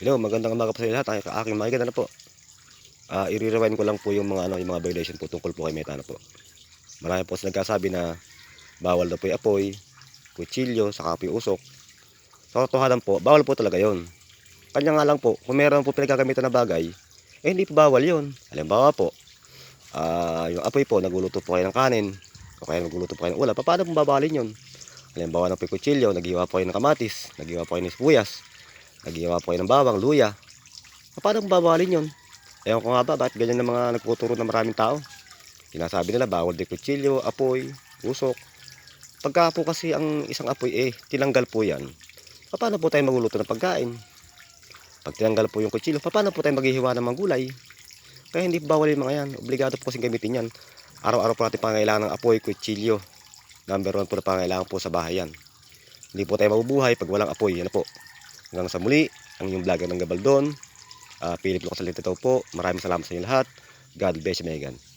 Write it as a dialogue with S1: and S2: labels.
S1: Hello, magandang umaga po lahat. Ang aking mga na po. Ah, i-rewind ko lang po yung mga ano, yung mga violation po tungkol po kay Metano po. Marami po sa nagkasabi na bawal daw po yung apoy, kutsilyo, saka po yung usok. Sa katotohanan po, bawal po talaga yon. Kanya nga lang po, kung meron po pinagkagamitan na bagay, eh hindi po bawal yon. Halimbawa po, ah, yung apoy po, nagluluto po kayo ng kanin, o kaya nagluluto po kayo ng ulam, paano po babalin yon? Halimbawa ng po yung kutsilyo, naghiwa po kayo ng kamatis, naghiwa po kayo ng sibuyas, Nagiwa po kayo ng bawang, luya. Paano kung babalin yun? Ewan ko nga ba, bakit ganyan ng mga nagtuturo ng maraming tao? Sinasabi nila, bawal di kutsilyo, apoy, usok. Pagka po kasi ang isang apoy eh, tinanggal po yan. Paano po tayo magluluto ng pagkain? Pag tinanggal po yung kutsilyo, paano po tayo maghihiwa ng mga gulay? Kaya hindi bawal yung mga yan. Obligado po kasing gamitin yan. Araw-araw po natin pangailangan ng apoy, kutsilyo. Number one po na pangailangan po sa bahay yan. Hindi po tayo mabubuhay pag walang apoy. Yan po. Hanggang sa muli, ang inyong vlogger ng Gabaldon. Uh, Philip Lucas Salita po. Maraming salamat sa inyo lahat. God bless you, Megan.